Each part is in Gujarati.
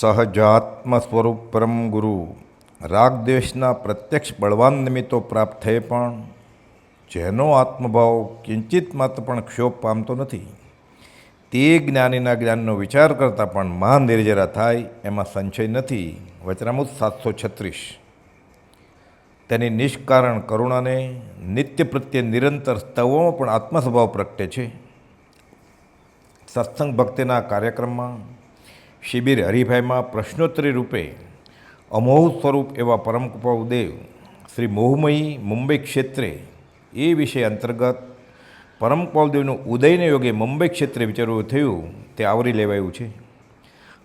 સહજાત્મ સ્વરૂપ પરમ ગુરુ. રાગદ્વેષના પ્રત્યક્ષ બળવાન નિમિત્તો પ્રાપ્ત થયે પણ જેનો આત્મભાવ કિંચિત માત્ર પણ ક્ષોભ પામતો નથી. તે જ્ઞાનીના જ્ઞાનનો વિચાર કરતાં પણ મહાન નિર્જરા થાય એમાં સંશય નથી. વચનામૃત સાતસો છત્રીસ. તેની નિષ્કારણ કરુણાને નિત્ય પ્રત્યે નિરંતર સ્તવોમાં પણ આત્મસ્વભાવ પ્રગટે છે. સત્સંગ ભક્તિના કાર્યક્રમમાં શિબિર હરિભાઈમાં પ્રશ્નોત્તરી રૂપે અમોહ સ્વરૂપ એવા પરમ કૃપાદેવ શ્રી મોહમયી મુંબઈ ક્ષેત્રે એ વિષય અંતર્ગત પરમ કૃપાદેવનું ઉદયને યોગે મુંબઈ ક્ષેત્રે વિચારવું થયું તે આવરી લેવાયું છે.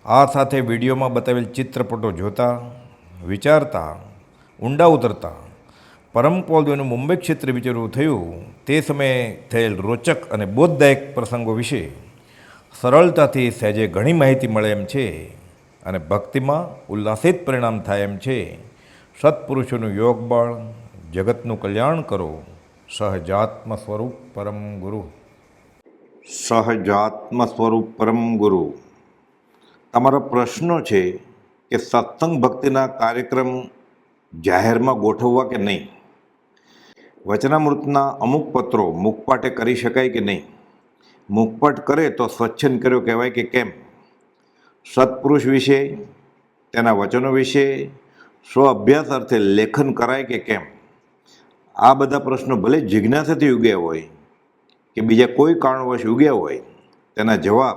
આ સાથે વિડીયોમાં બતાવેલ ચિત્રપટો જોતા, વિચારતા, ઊંડા ઉતરતા પરમ કૃપાદેવનું મુંબઈ ક્ષેત્રે વિચારવું થયું તે સમયે થયેલ રોચક અને બોધદાયક પ્રસંગો વિશે સરળતાથી સહેજે ઘણી માહિતી મળે એમ છે અને ભક્તિમાં ઉલ્લાસિત પરિણામ થાય એમ છે. સત્પુરુષોનું યોગ બળ જગતનું કલ્યાણ કરો. સહજાત્મ સ્વરૂપ પરમ ગુરુ. સહજાત્મ સ્વરૂપ પરમ ગુરુ. તમારો પ્રશ્નો છે કે સત્સંગ ભક્તિના કાર્યક્રમ જાહેરમાં ગોઠવવા કે નહીં? વચનામૃતના અમુક પત્રો મુખપાટે કરી શકાય કે નહીં? મુખપટ કરે તો સ્વચ્છંદ કર્યો કહેવાય કે કેમ? સત્પુરુષ વિશે, તેના વચનો વિશે, સ્વ અભ્યાસ અર્થે લેખન કરાય કે કેમ? આ બધા પ્રશ્નો ભલે જિજ્ઞાસાથી ઉગ્યા હોય કે બીજા કોઈ કારણવશ ઉગ્યા હોય, તેના જવાબ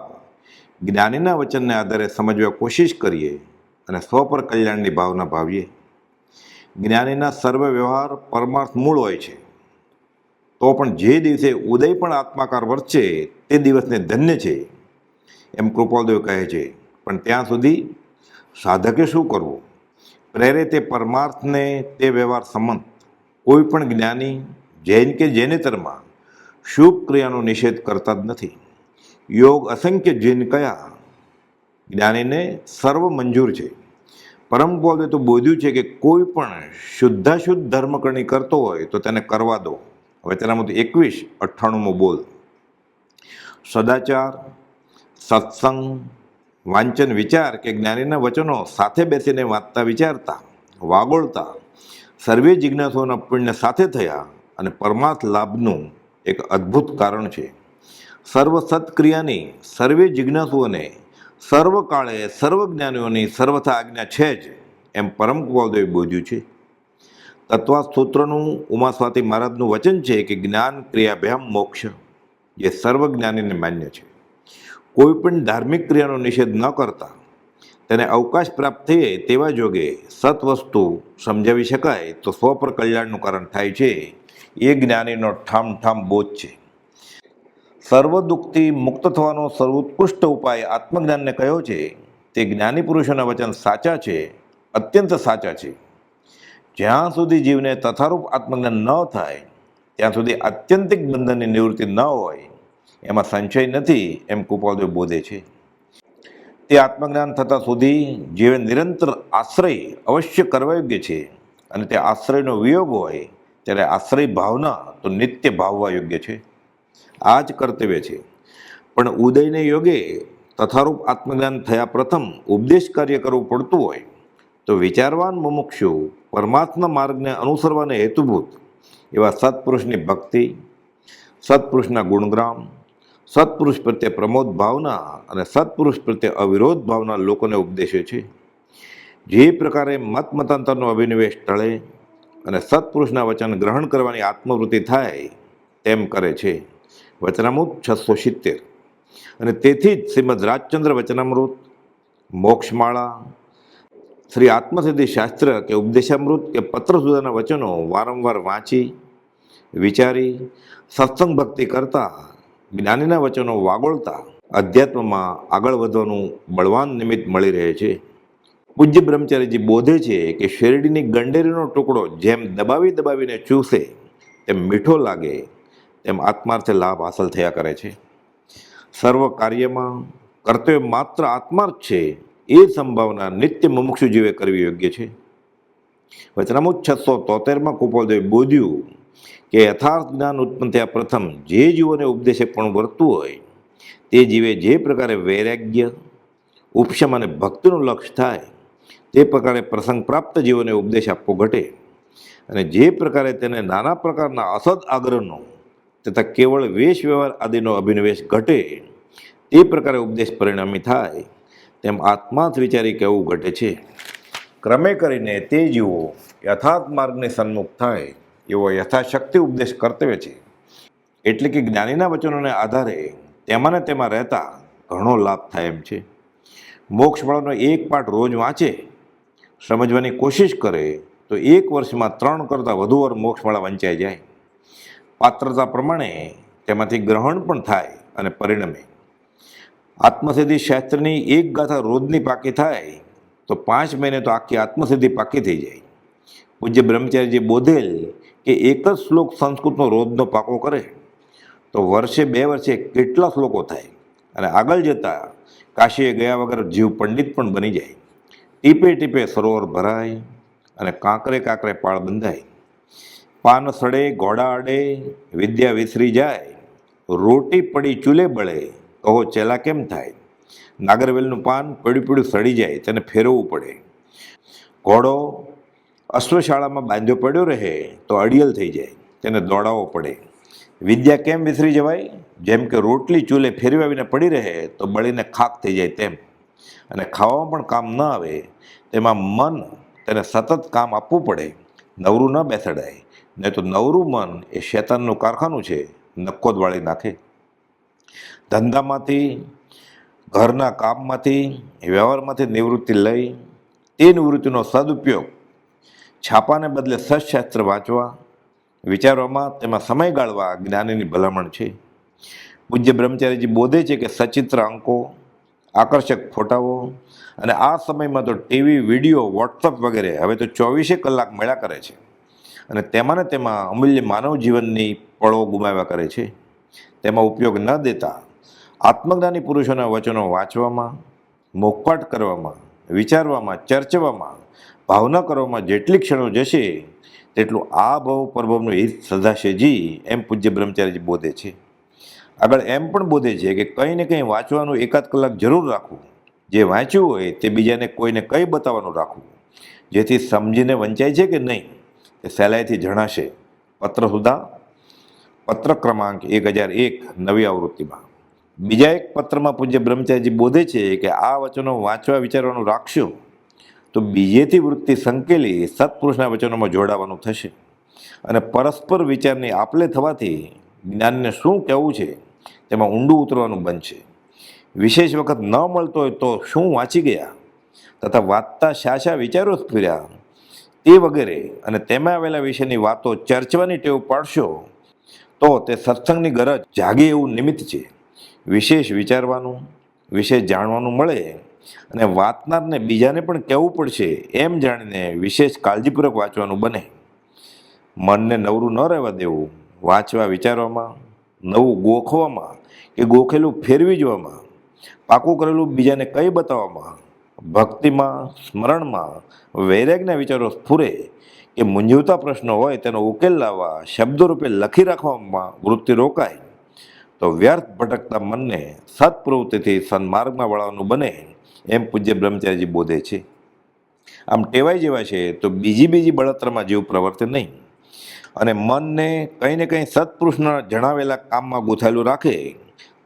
જ્ઞાનીના વચનને આધારે સમજવા કોશિશ કરીએ અને સ્વ પર કલ્યાણની ભાવના ભાવીએ. જ્ઞાનીના સર્વ વ્યવહાર પરમાર્થ મૂળ હોય છે. તો પણ જે દિવસે ઉદય પણ આત્માકાર વર્ષે તે દિવસને ધન્ય છે. એમ કૃપાલદેવ કહે છે. પણ ત્યાં સુધી સાધકે શું કરવું? પ્રેરે તે પરમાર્થને તે વ્યવહાર સંમત. કોઈ પણ જ્ઞાની જૈન કે જૈનેતરમાં શુભ ક્રિયાનો નિષેધ કરતા જ નથી. યોગ અસંખ્ય જૈન કયા? જ્ઞાનીને સર્વ મંજૂર છે. પરમ બોલે તો બોધ્યું છે કે કોઈ પણ શુદ્ધાશુદ્ધ ધર્મકરણી કરતો હોય તો તેને કરવા દો. હવે તેનામાંથી એકવીસ, અઠ્ઠાણુંમો બોલ. સદાચાર, સત્સંગ, વાંચન, વિચાર કે જ્ઞાનીના વચનો સાથે બેસીને વાંચતા, વિચારતા, વાગોળતા, સર્વે જિજ્ઞાસુઓના પુણ્ય સાથે થયા અને પરમાર્થ લાભનું એક અદ્ભુત કારણ છે. સર્વ સત્ક્રિયાની, સર્વે જિજ્ઞાસુઓને, સર્વકાળે સર્વજ્ઞાનીઓની સર્વથા આજ્ઞા છે જ, એમ પરમ કુવાદેવે બોધ્યું છે. તત્વા સ્તોત્રનું ઉમા સ્વાતિ મહારાજનું વચન છે કે જ્ઞાન ક્રિયાભ્યામ મોક્ષ. જે સર્વજ્ઞાનીને માન્ય છે. કોઈ પણ ધાર્મિક ક્રિયાનો નિષેધ ન કરતા તેને અવકાશ પ્રાપ્ત થઈએ તેવા જોગે સત વસ્તુ સમજાવી શકાય તો સ્વ પર કલ્યાણનું કારણ થાય છે. એ જ્ઞાનીનો ઠામ ઠામ બોધ છે. સર્વ દુઃખથી મુક્ત થવાનો સર્વોત્કૃષ્ટ ઉપાય આત્મજ્ઞાનને કયો છે? તે જ્ઞાની પુરુષોના વચન સાચા છે, અત્યંત સાચા છે. જ્યાં સુધી જીવને તથારૂપ આત્મજ્ઞાન ન થાય, ત્યાં સુધી આત્યંતિક બંધનની નિવૃત્તિ ન હોય, એમાં સંશય નથી, એમ કૃપાલદેવ બોધે છે. તે આત્મજ્ઞાન થતાં સુધી જીવે નિરંતર આશ્રય અવશ્ય કરવા યોગ્ય છે અને તે આશ્રયનો વિયોગ હોય, ત્યારે આશ્રય ભાવના તો નિત્ય ભાવવા યોગ્ય છે. આ જ કર્તવ્ય છે. પણ ઉદયને યોગે તથારૂપ આત્મજ્ઞાન થયા પ્રથમ ઉપદેશ કાર્ય કરવું પડતું હોય તો વિચારવાન મુમુક્ષુ પરમાત્મા માર્ગને અનુસરવાને હેતુભૂત એવા સત્પુરુષની ભક્તિ, સત્પુરુષના ગુણગ્રામ સત્પુરુષ પ્રત્યે પ્રમોદ ભાવના અને સત્પુરુષ પ્રત્યે અવિરોધ ભાવના લોકોને ઉપદેશે છે. જે પ્રકારે મત મતાંતરનો અભિનિવેશ ટળે અને સત્પુરુષના વચન ગ્રહણ કરવાની આત્મવૃત્તિ થાય, તેમ કરે છે. વચનામૃત છસો સિત્તેર. અને તેથી જ શ્રીમદ રાજચંદ્ર વચનામૃત, મોક્ષમાળા શ્રી આત્મસિદ્ધિ શાસ્ત્ર કે ઉપદેશામૃત કે પત્ર સુધાના વચનો વારંવાર વાંચી, વિચારી, સત્સંગ ભક્તિ કરતા, જ્ઞાનીના વચનો વાગોળતા અધ્યાત્મમાં આગળ વધવાનું બળવાન નિમિત્ત મળી રહે છે. પૂજ્ય બ્રહ્મચારીજી બોધે છે કે શેરડીની ગંડેરીનો ટુકડો જેમ દબાવી દબાવીને ચૂસે, તેમ મીઠો લાગે, તેમ આત્માર્થે લાભ હાંસલ થયા કરે છે. સર્વ કાર્યમાં કર્તવ્ય માત્ર આત્માર્થ છે. એ સંભાવના નિત્ય મુમુક્ષુ જીવે કરવી યોગ્ય છે. વચનામુત છસો તોતેરમાં કુપોલદેવ બોધ્યું કે યથાર્થ જ્ઞાન ઉત્પન્ન થયા પ્રથમ જે જીવોને ઉપદેશે પણ વર્તવું હોય, તે જીવે જે પ્રકારે વૈરાગ્ય, ઉપશમ અને ભક્તિનું લક્ષ્ય થાય, તે પ્રકારે પ્રસંગ પ્રાપ્ત જીવોને ઉપદેશ આપવો ઘટે અને જે પ્રકારે તેને નાના પ્રકારના અસદ આગ્રહનો તથા કેવળ વેશ વ્યવહાર આદિનો અભિનિવેશ ઘટે, તે પ્રકારે ઉપદેશ પરિણામી થાય. તેમ આત્માત વિચારી કહેવું ઘટે છે. ક્રમે કરીને તે જીવો યથાર્થ માર્ગને સન્મુખ થાય એવો યથાશક્તિ ઉપદેશ કર્તવ્ય છે. એટલે કે જ્ઞાનીના વચનોને આધારે તેમાં ને તેમાં રહેતા ઘણો લાભ થાય એમ છે. મોક્ષ મળવાનો એક પાઠ રોજ વાંચે, સમજવાની કોશિશ કરે, તો એક વર્ષમાં ત્રણ કરતાં વધુ વાર મોક્ષમાળા વંચાઈ જાય. પાત્રતા પ્રમાણે તેમાંથી ગ્રહણ પણ થાય અને પરિણમે. આત્મસિદ્ધિ શાસ્ત્રની એક ગાથા રોજની પાકી થાય, તો પાંચ મહિને તો આખી આત્મસિદ્ધિ પાકી થઈ જાય. પૂજ્ય બ્રહ્મચારીજી બોધેલ કે એક જ શ્લોક સંસ્કૃતનો રોજનો પાકો કરે, તો વર્ષે બે વર્ષે કેટલા શ્લોકો થાય? અને આગળ જતાં કાશીએ ગયા વગર જીવ પંડિત પણ બની જાય. ટીપે ટીપે સરોવર ભરાય અને કાંકરે કાંકરે પાળ બંધાય. પાન સડે ઘોડા અડે, વિદ્યા વિસરી જાય, રોટી પડી ચૂલે બળે કહો, ચેલા કેમ થાય? નાગરવેલનું પાન પડ્યું પડ્યું સડી જાય તેને ફેરવવું પડે. ઘોડો અશ્વશાળામાં બાંધ્યો પડ્યો રહે તો અડિયલ થઈ જાય, તેને દોડાવવો પડે. વિદ્યા કેમ વિસરી જવાય? જેમ કે રોટલી ચૂલે ફેરવી આવીને પડી રહે તો બળીને ખાક થઈ જાય તેમ. અને ખાવામાં પણ કામ ન આવે, તેમાં મન તેને સતત કામ આપવું પડે. નવરું ન બેસડાય નહીં તો નવરું મન એ શેતાનનું કારખાનું છે નક્કો જ વાળી નાખે. ધંધામાંથી, ઘરના કામમાંથી, વ્યવહારમાંથી નિવૃત્તિ લઈ, તે નિવૃત્તિનો સદુપયોગ છાપાને બદલે સત્શાસ્ત્ર વાંચવા, વિચારવામાં તેમાં સમય ગાળવા જ્ઞાનીની ભલામણ છે. પૂજ્ય બ્રહ્મચારીજી બોધે છે કે સચિત્ર અંકો, આકર્ષક ફોટાઓ અને આ સમયમાં તો ટીવી, વીડિયો, વોટ્સઅપ વગેરે હવે તો ચોવીસે કલાક મળ્યા કરે છે અને તેમાં ને તેમાં અમૂલ્ય માનવ જીવનની પળો ગુમાવ્યા કરે છે. તેમાં ઉપયોગ ન દેતા આત્મજ્ઞાની પુરુષોના વચનો વાંચવામાં મોકવાટ કરવામાં, વિચારવામાં, ચર્ચવામાં, ભાવના કરવામાં જેટલી ક્ષણો જશે, તેટલું આ ભવ પરભવનું હિત સદાશેજી એમ પૂજ્ય બ્રહ્મચારીજી બોધે છે. આગળ એમ પણ બોધે છે કે કંઈ ને કંઈ વાંચવાનું એકાદ કલાક જરૂર રાખવું. જે વાંચ્યું હોય તે બીજાને કોઈને કંઈ બતાવવાનું રાખવું. જેથી સમજીને વંચાય છે કે નહીં, તે સહેલાઈથી જણાશે. પત્ર સુધા, પત્ર ક્રમાંક એક હજાર એક નવી આવૃત્તિમાં. બીજા એક પત્રમાં પૂજ્ય બ્રહ્મચારીજી બોધે છે કે આ વચનો વાંચવા વિચારવાનું રાખશો તો બીજેથી વૃત્તિ સંકેલી સત્પુરુષના વચનોમાં જોડાવાનું થશે. અને પરસ્પર વિચારની આપલે થવાથી જ્ઞાનને શું કહેવું છે, તેમાં ઊંડું ઉતરવાનું બનશે. વિશેષ વખત ન મળતો હોય તો શું વાંચી ગયા? તથા વાંચતા શા શા વિચારો ફર્યા? તે વગેરે. અને તેમાં આવેલા વિશેની વાતો ચર્ચવાની ટેવ પાડશો, તો તે સત્સંગની ગરજ જાગે એવું નિમિત્ત છે. વિશેષ વિચારવાનું, વિશેષ જાણવાનું મળે અને વાંચનારને બીજાને પણ કહેવું પડશે એમ જાણીને વિશેષ કાળજીપૂર્વક વાંચવાનું બને. મનને નવરું ન રહેવા દેવું, વાંચવા વિચારવામાં, નવું ગોખવામાં કે ગોખેલું ફેરવી જવામાં, પાકું કરેલું બીજાને કઈ બતાવવામાં, ભક્તિમાં, સ્મરણમાં, વૈરાગના વિચારો સ્ફુરે કે મૂંઝવતા પ્રશ્નો હોય તેનો ઉકેલ લાવવા, શબ્દરૂપે લખી રાખવામાં વૃત્તિ રોકાય. તો વ્યર્થ ભટકતા મનને સત્પ્રવૃત્તિથી સન્માર્ગમાં વળવાનું બને એમ પૂજ્ય બ્રહ્મચારીજી બોધે છે. આમ ટેવાઈ જેવા છે તો બીજી બીજી બળતરામાં જીવ પ્રવર્તે નહીં. અને મનને કંઈ ને કંઈ સત્પુરુષના જણાવેલા કામમાં ગૂંથાયેલું રાખે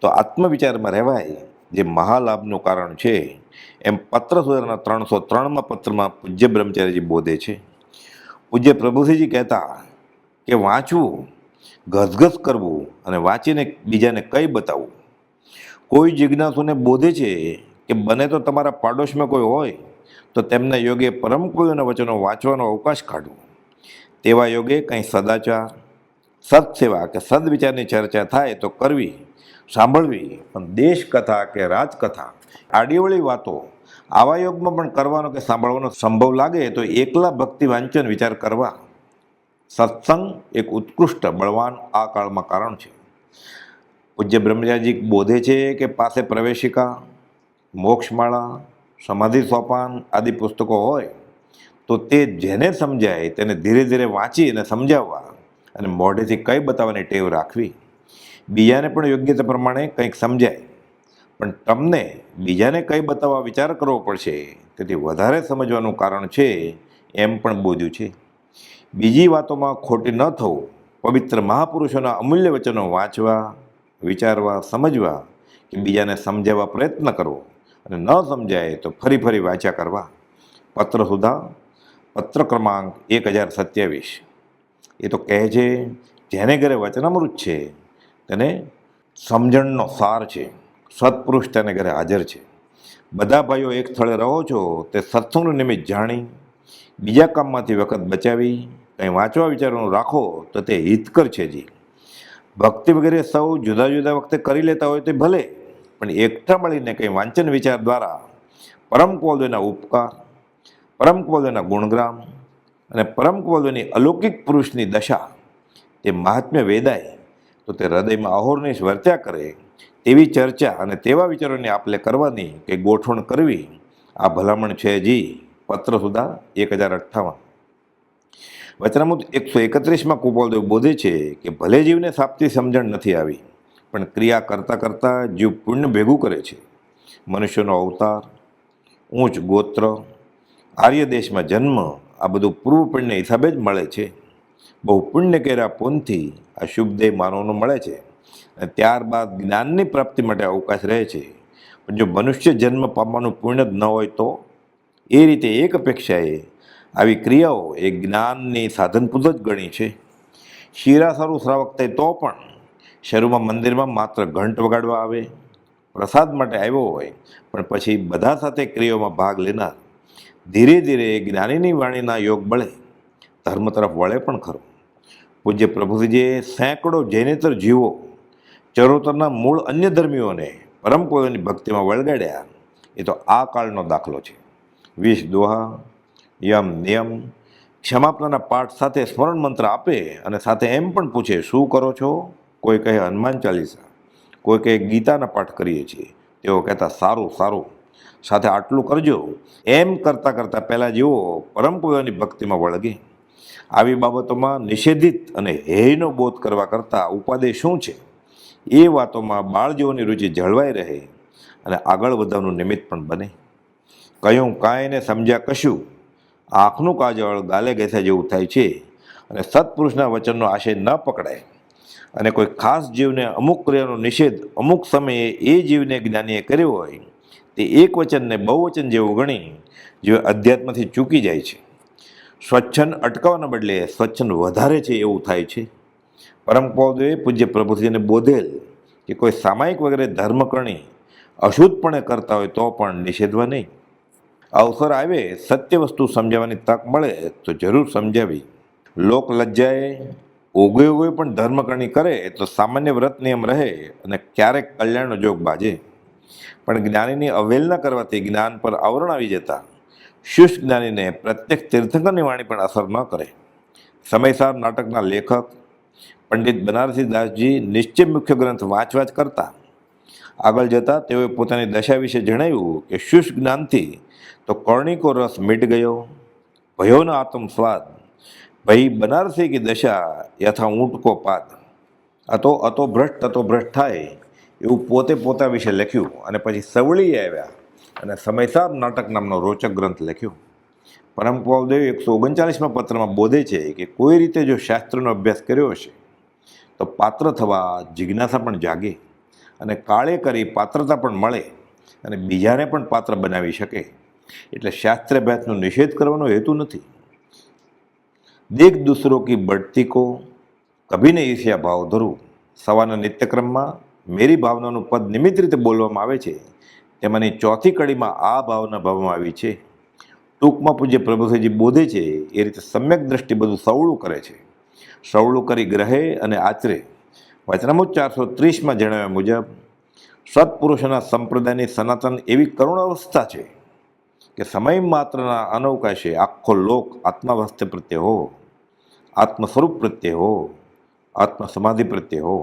તો આત્મવિચારમાં રહેવાય જે મહાલાભનું કારણ છે એમ પત્ર સુધારના ત્રણસો ત્રણમાં પત્રમાં પૂજ્ય બ્રહ્મચારીજી બોધે છે. પૂજ્ય પ્રભુસિંહજી કહેતા કે વાંચવું ઘસઘસ કરવું અને વાંચીને બીજાને કંઈ બતાવવું. કોઈ જિજ્ઞાસુને બોધે છે કે બને તો તમારા પાડોશમાં કોઈ હોય, તો તેમના યોગે પરમ કોઈના વચનો વાંચવાનો અવકાશ કાઢવો તેવા યોગે કંઈ સદાચાર, સત્સેવા કે સદવિચારની ચર્ચા થાય તો કરવી, સાંભળવી, પણ દેશકથા કે રાજકથા આડીવળી વાતો આવા યોગમાં પણ કરવાનો કે સાંભળવાનો સંભવ લાગે તો એકલા ભક્તિ વાંચન વિચાર કરવા. સત્સંગ એક ઉત્કૃષ્ટ, બળવાન આ કાળમાં કારણ છે. પૂજ્ય બ્રહ્મચારીજી બોધે છે કે પાસે પ્રવેશિકા, મોક્ષમાળા, સમાધિ સોપાન આદિ પુસ્તકો હોય, તો તે જેને સમજાય તેને ધીરે ધીરે વાંચી અને સમજાવવા અને મોઢેથી કંઈ બતાવવાની ટેવ રાખવી. બીજાને પણ યોગ્યતા પ્રમાણે કંઈક સમજાય. પણ તમને બીજાને કંઈ બતાવવા વિચાર કરવો પડશે, તેથી વધારે સમજવાનું કારણ છે એમ પણ બોધ્યું છે. બીજી વાતોમાં ખોટી ન થવું. પવિત્ર મહાપુરુષોના અમૂલ્ય વચનો વાંચવા, વિચારવા, સમજવા કે બીજાને સમજાવવા પ્રયત્ન કરવો. અને ન સમજાય તો ફરી ફરી વાંચ્યા કરવા. પત્ર સુધા, પત્ર ક્રમાંક એક હજાર સત્યાવીસ. એ તો કહે છે, જેને ઘરે વચનામૃત છે, તેને સમજણનો સાર છે. સત્પુરુષ તેને ઘરે હાજર છે. બધા ભાઈઓ એક સ્થળે રહો છો, તે સત્સંગનું નિમિત્ત જાણી, બીજા કામમાંથી વખત બચાવી કંઈ વાંચવા વિચારવાનું રાખો તો તે હિતકર છે જી. ભક્તિ વગેરે સૌ જુદા જુદા વખતે કરી લેતા હોય તે ભલે, પણ એકઠા મળીને કંઈ વાંચન વિચાર દ્વારા પરમ કૌલના ઉપકાર, પરમ કૌલના ગુણગ્રામ અને પરમ કૌલની અલૌકિક પુરુષની દશા તે મહાત્મ્ય વેદાય તો તે હૃદયમાં અહોરનિશ વર્ત્યા કરે તેવી ચર્ચા અને તેવા વિચારોને આપલે કરવાની કે ગોઠવણ કરવી આ ભલામણ છે જી. પત્ર સુધા એક હજાર અઠ્ઠાવન. વચનામૃત એકસો એકત્રીસમાં કુપાલદેવ બોધે છે કે ભલે જીવને સાપતી સમજણ નથી આવી, પણ ક્રિયા કરતાં કરતાં જીવ પુણ્ય ભેગું કરે છે. મનુષ્યનો અવતાર, ઊંચ ગોત્ર, આર્ય દેશમાં જન્મ, આ બધું પૂર્વ પુણ્ય હિસાબે જ મળે છે. બહુ પુણ્ય કર્યા પુનથી આ શુભદેહ માનવનો મળે છે. અને ત્યારબાદ જ્ઞાનની પ્રાપ્તિ માટે અવકાશ રહે છે. પણ જો મનુષ્ય જન્મ પામવાનું પુણ્ય જ ન હોય તો એ રીતે એક અપેક્ષાએ આવી ક્રિયાઓ એ જ્ઞાનની સાધનપૂત જ ગણી છે. શિરાસારું શ્રાવક થાય તો પણ શરૂમાં મંદિરમાં માત્ર ઘંટ વગાડવા આવે, પ્રસાદ માટે આવ્યો હોય, પણ પછી બધા સાથે ક્રિયાઓમાં ભાગ લેનાર, ધીરે ધીરે જ્ઞાનીની વાણીના યોગ બળે, ધર્મ તરફ વળે પણ ખરો. પૂજ્ય પ્રભુજીએ સેંકડો જૈનેતર જીવો, ચરોતરના મૂળ અન્ય ધર્મીઓને પરમ કોયોની ભક્તિમાં વળગાડ્યા, એ તો આ કાળનો દાખલો છે. વિષ દોહા યમ નિયમ. ક્ષમાપનાના પાઠ સાથે સ્મરણ મંત્ર આપે અને સાથે એમ પણ પૂછે, શું કરો છો? કોઈ કહે, હનુમાન ચાલીસા. કોઈ કહે, ગીતાના પાઠ કરીએ છીએ. તેઓ કહેતા, સારું સારું. સાથે આટલું કરજો. એમ કરતાં કરતાં પહેલાં જેવો પરમ કોયોની ભક્તિમાં વળગે. આવી બાબતોમાં નિષેધિત અને હેયનો બોધ કરવા કરતાં ઉપાદેશ શું છે? એ વાતોમાં બાળ જેઓની રુચિ જળવાઈ રહે અને આગળ વધવાનું નિમિત્ત પણ બને. કયું કાંઈ ને સમજ્યા કશું. આંખનું કાજળ ગાલે ઘેસા જેવું થાય છે અને સત્પુરુષના વચનનો આશય ન પકડાય. અને કોઈ ખાસ જીવને અમુક ક્રિયાનો નિષેધ અમુક સમયે એ જીવને જ્ઞાનીએ કર્યો હોય, તે એક વચનને બહુવચન જેવું ગણી, જે અધ્યાત્મથી ચૂકી જાય છે. સ્વચ્છન અટકાવવાના બદલે સ્વચ્છન વધારે છે એવું થાય છે. પરમપૌદે પૂજ્ય પ્રભુજીને બોધેલ કે કોઈ સામાયિક વગેરે ધર્મ કરણી અશુદ્ધપણે કરતા હોય તો પણ નિષેધવા નહીં. અવસર આવે સત્ય વસ્તુ સમજાવવાની તક મળે, તો જરૂર સમજાવી. લોક લજ્જાએ ઓગે ઓગે પણ ધર્મકરણી કરે, તો સામાન્ય વ્રત નિયમ રહે અને ક્યારેક કલ્યાણનો જોગ બાજે. પણ જ્ઞાનીની અવહેલના કરવાથી જ્ઞાન પર આવરણ આવી જતા. શિષ્ટ જ્ઞાનીને પ્રત્યેક તીર્થંકરની વાણી પણ અસર ન કરે. સમયસાર નાટકના લેખક, પંડિત બનારસી દાસજી નિશ્ચય મુખ્ય ગ્રંથ વાંચ કરતા. આગળ જતાં તેઓએ પોતાની દશા વિશે જણાવ્યું કે શુષ્ક જ્ઞાનથી તો કર્ણિકો રસ મીટ ગયો, ભયોનો આત્મ સ્વાદ ભઈ બનારસી કે દશા યથા ઊંટકો પાદ. અતો અતો ભ્રષ્ટ અતો ભ્રષ્ટ થાય એવું પોતે પોતા વિશે લખ્યું અને પછી સવળી આવ્યા અને સમયસાર નાટક નામનો રોચક ગ્રંથ લખ્યો. પરમ પૌદેવ એકસો ઓગણચાલીસમાં પત્રમાં બોધે છે કે કોઈ રીતે જો શાસ્ત્રનો અભ્યાસ કર્યો હશે, તો પાત્ર થવા જિજ્ઞાસા પણ જાગે. અને કાળે કરી પાત્રતા પણ મળે અને બીજાને પણ પાત્ર બનાવી શકે. એટલે શાસ્ત્રભ્યાસનો નિષેધ કરવાનો હેતુ નથી. દેખ દૂસરો કી બઢતી કો, કભીને ઈર્ષ્યા ભાવ ધરું. સવારના નિત્યક્રમમાં મેરી ભાવનાનું પદ નિમિત્ત રીતે બોલવામાં આવે છે. તેમાંની ચોથી કડીમાં આ ભાવના ભાવમાં આવી છે. ટૂંકમાં પૂજ્ય પ્રભુસિંહજી બોધે છે, એ રીતે સમ્યક દ્રષ્ટિ બધું સવળું કરે છે. સવળું કરી ગ્રહે અને આચરે. વચનામુજ ચારસો ત્રીસમાં જણાવ્યા મુજબ, સત્પુરુષોના સંપ્રદાયની સનાતન એવી કરુણ અવસ્થા છે કે સમય માત્રના અનવકાશે આખો લોક આત્માવસ્થ્ય પ્રત્યે હો આત્મ સ્વરૂપ પ્રત્યે હો આત્મ સમાધિ પ્રત્યે હો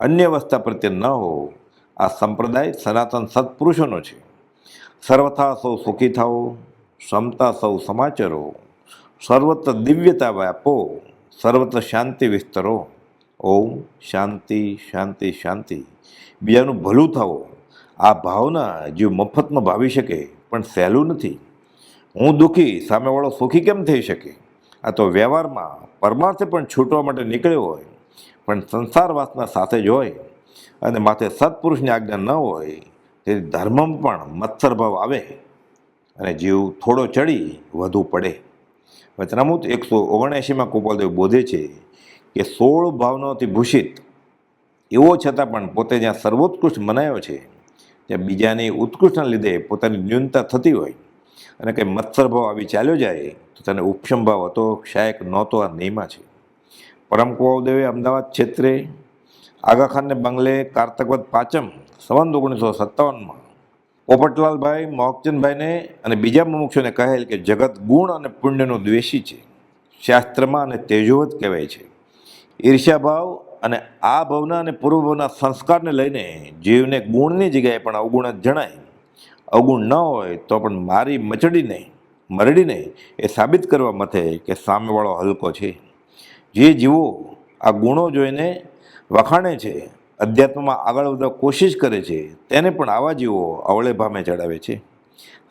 અન્ય અવસ્થા પ્રત્યે ન હો. આ સંપ્રદાય સનાતન સત્પુરુષોનો છે. સર્વથા સૌ સુખી થાઓ ક્ષમતા સૌ સમાચરો, સર્વત્ર દિવ્યતા વ્યાપો, સર્વત્ર શાંતિ વિસ્તરો. ઓમ શાંતિ શાંતિ શાંતિ. બીજાનું ભલું થવો. આ ભાવના જીવ મફતમાં ભાવી શકે, પણ સહેલું નથી. હું દુઃખી, સામેવાળો સુખી કેમ થઈ શકે? આ તો વ્યવહારમાં પરમાર્થે પણ છૂટવા માટે નીકળ્યો હોય, પણ સંસારવાસના સાથે જ હોય. અને માથે સત્પુરુષની આજ્ઞા ન હોય તેથી ધર્મમાં પણ મત્સર ભાવ આવે. અને જીવ થોડો ચડી વધુ પડે. વચનામૂત એકસો ઓગણએંશીમાં ગોપાલદેવ બોધે છે કે સોળ ભાવનાઓથી ભૂષિત, એવો છતાં પણ પોતે જ્યાં સર્વોત્કૃષ્ટ મનાયો છે ત્યાં બીજાની ઉત્કૃષ્ટના લીધે પોતાની ન્યૂનતા થતી હોય અને કંઈ મત્સર ભાવ આવી ચાલ્યો જાય, તો તેને ઉપશમ ભાવ હતો, ક્ષાયક નહોતો, આ નિયમા છે. પરમ કુવાવદેવે અમદાવાદ ક્ષેત્રે આગાખાનને બંગલે કારતકવદ પાંચમ સંવંત ઓગણીસો સત્તાવનમાં પોપટલાલભાઈ, મોહકચંદભાઈને અને બીજા મુમુક્ષોને કહેલ કે જગત ગુણ અને પુણ્યનો દ્વેષી છે. શાસ્ત્રમાં અને તેજોવત કહેવાય છે. ઈર્ષ્યાભાવ અને આ ભાવના અને પૂર્વભાવના સંસ્કારને લઈને જીવને ગુણની જગ્યાએ પણ અવગુણ જ જણાય. અવગુણ ન હોય તો પણ મારી મચડીને, મરડીને એ સાબિત કરવા મથે કે સામેવાળો હલકો છે. જે જીવો આ ગુણો જોઈને વખાણે છે, અધ્યાત્મમાં આગળ વધવા કોશિશ કરે છે, તેને પણ આવા જીવો અવળે ભામે ચડાવે છે.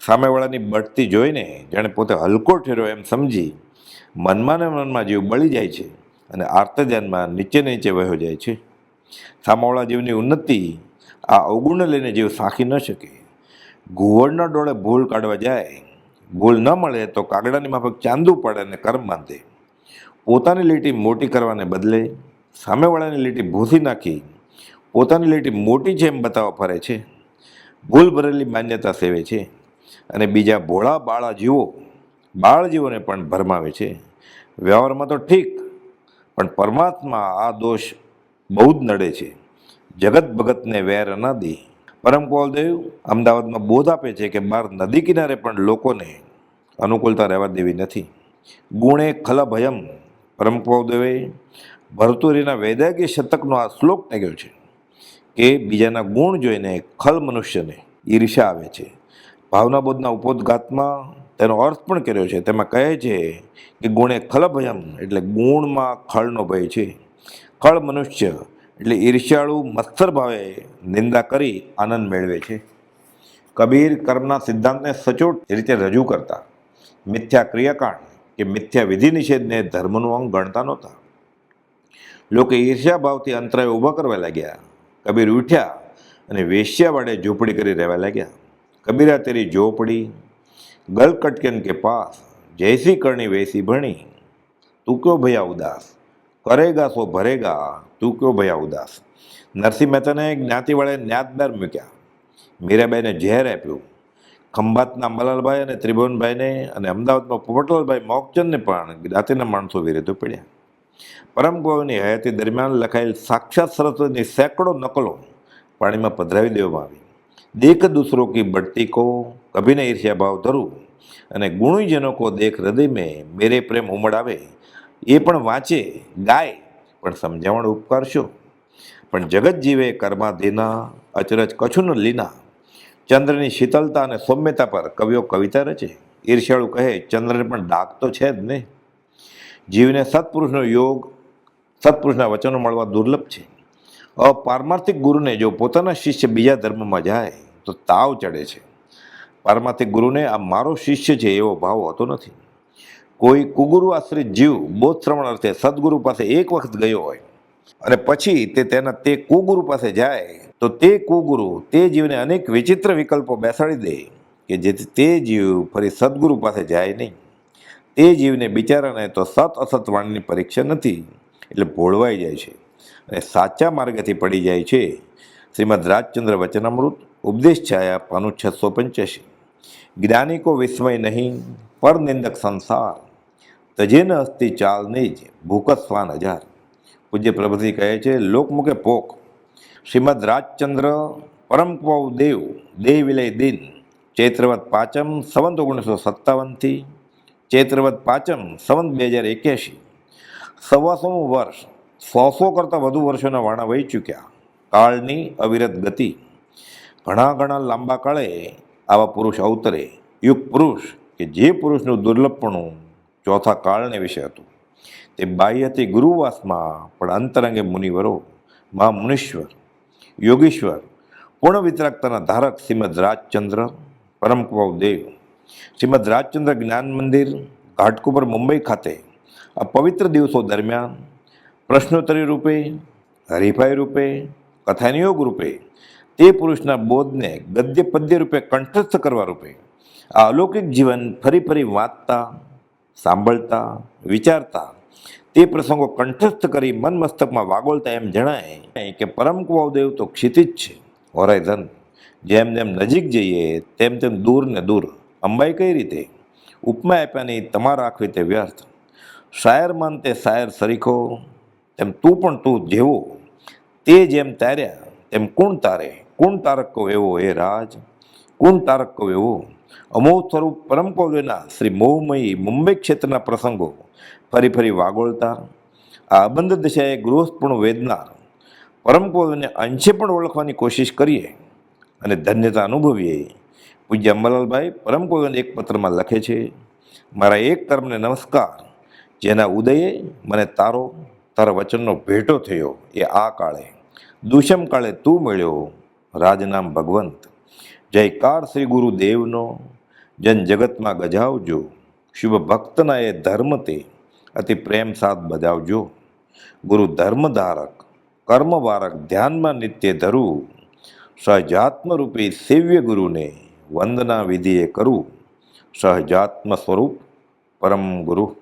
સામેવાળાની બઢતી જોઈને જાણે પોતે હલકો ઠેરો એમ સમજી મનમાં ને મનમાં જીવ બળી જાય છે. અને આર્તજનમાં નીચે નીચે વહ્યો જાય છે. સામેવાળા જીવની ઉન્નતિ આ અવગુણને લઈને જીવ સાંખી ન શકે. ઘુવડના ડોળે ભૂલ કાઢવા જાય, ભૂલ ન મળે તો કાગડાની માફક ચાંદું પડે અને કર્મ બાંધે. પોતાની લીટી મોટી કરવાને બદલે સામેવાળાની લીટી ભૂસી નાખી, પોતાની લીટી મોટી એમ બતાવવા ફરે છે. ભૂલ ભરેલી માન્યતા સેવે છે અને બીજા ભોળા બાળા જીવો, બાળ જીવોને પણ ભરમાવે છે. વ્યવહારમાં તો ઠીક પણ પરમાત્મા આ દોષ બહુ જ નડે છે. જગત ભગતને વેર ન દે. પરમ કોલદેવ અમદાવાદમાં બોધ આપે છે કે બહાર નદી કિનારે પણ લોકોને અનુકૂળતા રહેવા દેવી નથી. ગુણે ખલભયમ. પરમ કોલદેવે ભરતુરીના વૈદાગી શતકનો આ શ્લોક ટાગ્યો છે કે બીજાના ગુણ જોઈને ખલ મનુષ્યને ઈર્ષા આવે છે. ભાવનાબોધના ઉપોદઘાતમાં તેનો અર્થ પણ કર્યો છે. તેમાં કહે છે કે ગુણે ખલભયમ, એટલે ગુણમાં ખળનો ભય છે. ખળ મનુષ્ય, એટલે ઈર્ષ્યાળુ મત્સર ભાવે નિંદા કરી આનંદ મેળવે છે. કબીર કર્મના સિદ્ધાંતને સચોટ રીતે રજૂ કરતા, મિથ્યા ક્રિયાકાંડ કે મિથ્યા વિધિ નિષેધને ધર્મનું અંગ ગણતા નહોતા. લોકો ઈર્ષ્યા ભાવથી અંતરાય ઊભા કરવા લાગ્યા. કબીર ઉઠ્યા અને વેશ્યા વડે ઝૂંપડી કરી રહેવા લાગ્યા. કબીરા તેરી ઝોપડી ગલ કટકેન કે પાસ જૈસી કરણી વૈસી ભણી, તું કયો ભયા ઉદાસ? કરેગા સો ભરેગા, તું કયો ભયા ઉદાસ? નરસિંહ મહેતાને જ્ઞાતિવાળાએ ન્યાતદાર મૂક્યા. મીરાબાઈને ઝેર આપ્યું. ખંભાતના મલાલભાઈ અને ત્રિભુવનભાઈને અને અમદાવાદમાં પોપટલાલભાઈ મોકચંદને પણ જ્ઞાતિના માણસો વિરોધો પડ્યા પરમ ગોવાની હયાતી દરમિયાન લખાયેલ સાક્ષાત સરસ્વતીની સેંકડો નકલો પાણીમાં પધરાવી દેવામાં આવી. દેખ દૂસરો કી કો કભી ને ઈર્ષ્યા ભાવ ધરું. અને ગુણીજનો કો દેખ હૃદય મેં મેરે પ્રેમ ઉમડાવે એ પણ વાંચે, ગાય પણ સમજાવણ ઉપકારશો. પણ જગત જીવે કર્માધીના અચરજ કછુન લીના. ચંદ્રની શીતલતા અને સૌમ્યતા પર કવિઓ કવિતા રચે. ઈર્ષ્યાળુ કહે, ચંદ્રને પણ ડાક તો છે જ ને. જીવને સત્પુરુષનો યોગ, સત્પુરુષના વચનો મળવા દુર્લભ છે. અપારમાર્થિક ગુરુને જો પોતાના શિષ્ય બીજા ધર્મમાં જાય તો તાવ ચડે છે. પારમાર્થિક ગુરુને આ મારો શિષ્ય છે એવો ભાવ હોતો નથી. કોઈ કુગુરુ આશ્રિત જીવ બોધશ્રવણ અર્થે સદગુરુ પાસે એક વખત ગયો હોય અને પછી તે તેના તે કુગુરુ પાસે જાય, તો તે કુગુરુ તે જીવને અનેક વિચિત્ર વિકલ્પો બેસાડી દે કે જેથી તે જીવ ફરી સદગુરુ પાસે જાય નહીં. તે જીવને બિચારાને તો સત અસત વાણીની પરીક્ષા નથી, એટલે ભોળવાઈ જાય છે અને સાચા માર્ગેથી પડી જાય છે. શ્રીમદ રાજચંદ્ર વચનામૃત ઉપદેશ છાયા પાનું છસો પંચ્યાસી જ્ઞાનિકો વિસ્મય નહીં, પર નિંદક સંસાર. તજે ન અસ્તિ ચાલ નહીં જ ભૂકસ્વાન હજાર પૂજ્ય પ્રભુજી કહે છે, લોકમુખે પોક શ્રીમદ રાજચંદ્ર પરમ દેવ દેહ વિલય દિન. ચૈત્રવત પાંચમ સંવંત ઓગણીસો સત્તાવનથી ચૈત્રવત પાંચમ સંવંત બે હજાર એક્યાસી સવાસોમું વર્ષ સોસો કરતાં વધુ વર્ષોના વાણા વહી ચૂક્યા. કાળની અવિરત ગતિ. ઘણા ઘણા લાંબા કાળે આવા પુરુષ અવતરે. યુગ પુરુષ કે જે પુરુષનું દુર્લભપણું ચોથા કાળને વિશે હતું. તે બાહ્યથી ગુરુવાસમાં પણ અંતરંગે મુનિવરો મહા મુનીશ્વર યોગીશ્વર પૂર્ણ વિતરાગતાના ધારક શ્રીમદ રાજચંદ્ર પરમ કુવાવ દેવ, શ્રીમદ રાજચંદ્ર જ્ઞાન મંદિર, ઘાટકોપર મુંબઈ ખાતે આ પવિત્ર દિવસો દરમિયાન પ્રશ્નોત્તરી રૂપે, હરીફાઈ રૂપે, કથાનિયોગ રૂપે તે પુરુષના બોધને ગદ્ય પદ્ય રૂપે કંઠસ્થ કરવા રૂપે આ અલૌકિક જીવન ફરી ફરી વાંચતા, સાંભળતા, વિચારતા, તે પ્રસંગો કંઠસ્થ કરી મન મસ્તકમાં વાગોળતા એમ જણાય કે પરમ કુવાવદેવ તો ક્ષિતિજ છે હોરાઇઝન જેમ જેમ નજીક જઈએ, તેમ તેમ દૂર ને દૂર. અંબાઈ કઈ રીતે? ઉપમા આપ્યાની તમારા રાખવી તે વ્યર્થ. શાયર માનતે શાયર સરીખો, તેમ તું પણ તું જેવો. તે જેમ તાર્યા, તેમ કોણ તારે? કોણ તારક એવો એ રાજ કુણ તારક એવો. અમોહ સ્વરૂપ પરમ કૌલના શ્રી મોહમયી મુંબઈ ક્ષેત્રના પ્રસંગો ફરી ફરી વાગોળતા, આ અબંધ દિશાએ ગૃહસ્થપૂર્ણ વેદનાર, પરમ કૌલને અંશે પણ ઓળખવાની કોશિશ કરીએ અને ધન્યતા અનુભવીએ. પૂજ્ય અંબાલાલભાઈ, પરમ કૌલન એક પત્રમાં લખે છે, મારા એક કર્મને નમસ્કાર, જેના ઉદયે મને તારો, તારા વચનનો ભેટો થયો એ આ કાળે. દુષમ કાળે તું મળ્યો રાજનામ ભગવંત. જયકાર શ્રી ગુરુદેવનો જન જગતમાં ગજાવજો. શુભ ભક્તના એ ધર્મ તે અતિ પ્રેમ સાથ બજાવજો. ગુરુ ધર્મધારક, કર્મવારક ધ્યાનમાં નિત્ય ધરું. સહજાત્મ રૂપી સેવ્ય ગુરુને વંદના વિધિએ કરું. સહજાત્મ સ્વરૂપ પરમ ગુરુ.